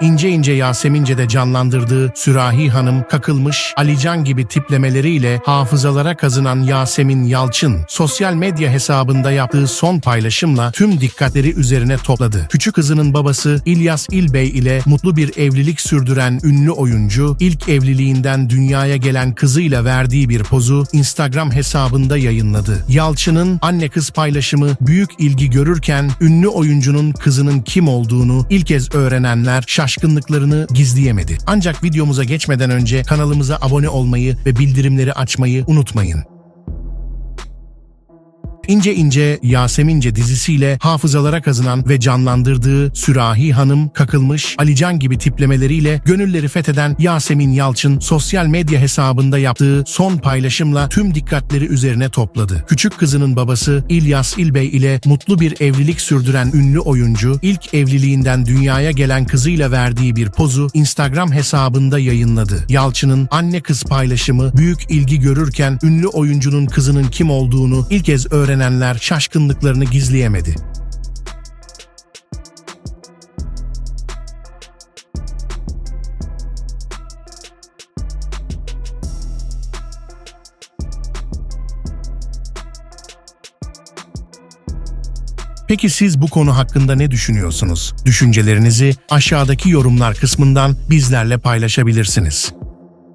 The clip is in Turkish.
ince ince Yasemince'de canlandırdığı Sürahi Hanım kakılmış Alican gibi tiplemeleriyle hafızalara kazınan Yasemin Yalçın sosyal medya hesabında yaptığı son paylaşımla tüm dikkatleri üzerine topladı. Küçük kızının babası İlyas İlbey ile mutlu bir evlilik sürdüren ünlü oyuncu ilk evliliğinden dünyaya gelen kızıyla verdiği bir pozu Instagram hesabında yayınladı. Yalçın'ın anne kız paylaşımı büyük ilgi görürken ünlü oyuncunun kızının kim olduğunu ilk kez öğrenenler şaşkınlıklarını gizleyemedi. Ancak videomuza geçmeden önce kanalımıza abone olmayı ve bildirimleri açmayı unutmayın. İnce İnce Yasemince dizisiyle hafızalara kazınan ve canlandırdığı Sürahi Hanım, Kakılmış, Alican gibi tiplemeleriyle gönülleri fetheden Yasemin Yalçın sosyal medya hesabında yaptığı son paylaşımla tüm dikkatleri üzerine topladı. Küçük kızının babası İlyas İlbey ile mutlu bir evlilik sürdüren ünlü oyuncu ilk evliliğinden dünyaya gelen kızıyla verdiği bir pozu Instagram hesabında yayınladı. Yalçın'ın anne kız paylaşımı büyük ilgi görürken ünlü oyuncunun kızının kim olduğunu ilk kez öğrenenler şaşkınlıklarını gizleyemedi. Peki siz bu konu hakkında ne düşünüyorsunuz? Düşüncelerinizi aşağıdaki yorumlar kısmından bizlerle paylaşabilirsiniz.